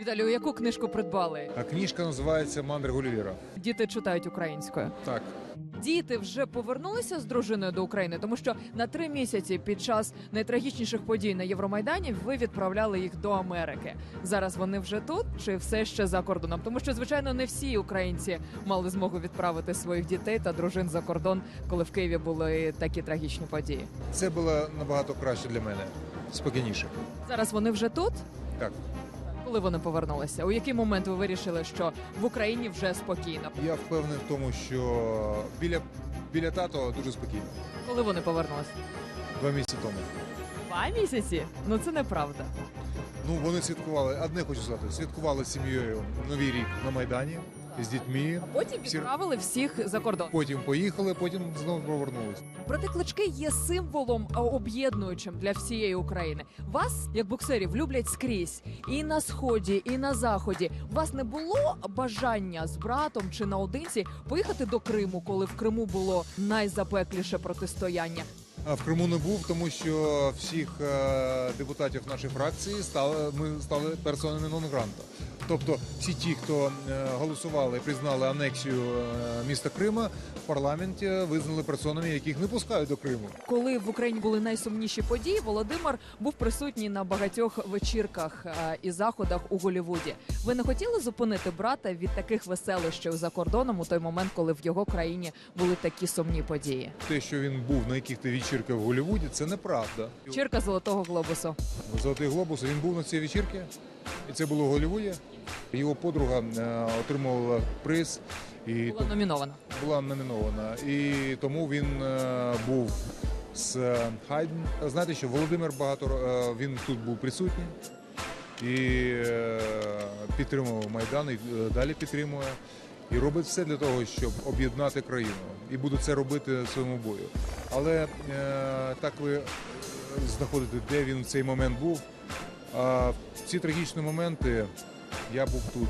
Віталію, яку книжку придбали? А книжка називається Мандри Гулівера. Діти читають українською. Так. Діти вже повернулися з дружиною до України, тому що на три місяці під час найтрагічніших подій на Євромайдані ви відправляли їх до Америки. Зараз вони вже тут чи все ще за кордоном? Тому що, звичайно, не всі українці мали змогу відправити своїх дітей та дружин за кордон, коли в Києві були такі трагічні події. Це було набагато краще для мене. Спокійніше. Зараз вони вже тут. Так. Коли вони повернулися? У який момент ви вирішили, що в Україні вже спокійно? Я впевнений в тому, що біля, біля тато дуже спокійно. Коли вони повернулися? Два місяці тому. Два місяці? Ну це неправда. Ну, вони святкували, одне хочу сказати, святкували з сім'єю Новий рік на Майдані з дітьми. Потім Всі- відправили всіх за кордон. Потім поїхали, потім знову повернулись. Проте клички є символом об'єднуючим для всієї України. Вас, як боксерів, люблять скрізь і на сході, і на заході. У вас не було бажання з братом чи наодинці поїхати до Криму, коли в Криму було найзапекліше протистояння. В Криму не був, тому що всіх е, депутатів нашої фракції стали ми стали персонами нон гранта. Тобто всі ті, хто е, голосували і признали анексію е, міста Крима в парламенті, визнали персонами, яких не пускають до Криму. Коли в Україні були найсумніші події, Володимир був присутній на багатьох вечірках і заходах у Голівуді. Ви не хотіли зупинити брата від таких веселищів за кордоном у той момент, коли в його країні були такі сумні події? Те, що він був на якихось вечірках в Голлівуді, це неправда. Чірка золотого глобусу. Золотий глобус. Він був на цій вечірці, і це було в Голлівуді. Його подруга е, отримувала приз і Була номінована. була номінована. І тому він е, був з Хайден. Знаєте, що Володимир багато е, він тут був присутній і підтримував Майдан, і далі підтримує. І робить все для того, щоб об'єднати країну. І буду це робити своєму бою. Але е, так ви е, знаходите, де він в цей момент був. А в ці трагічні моменти я був тут.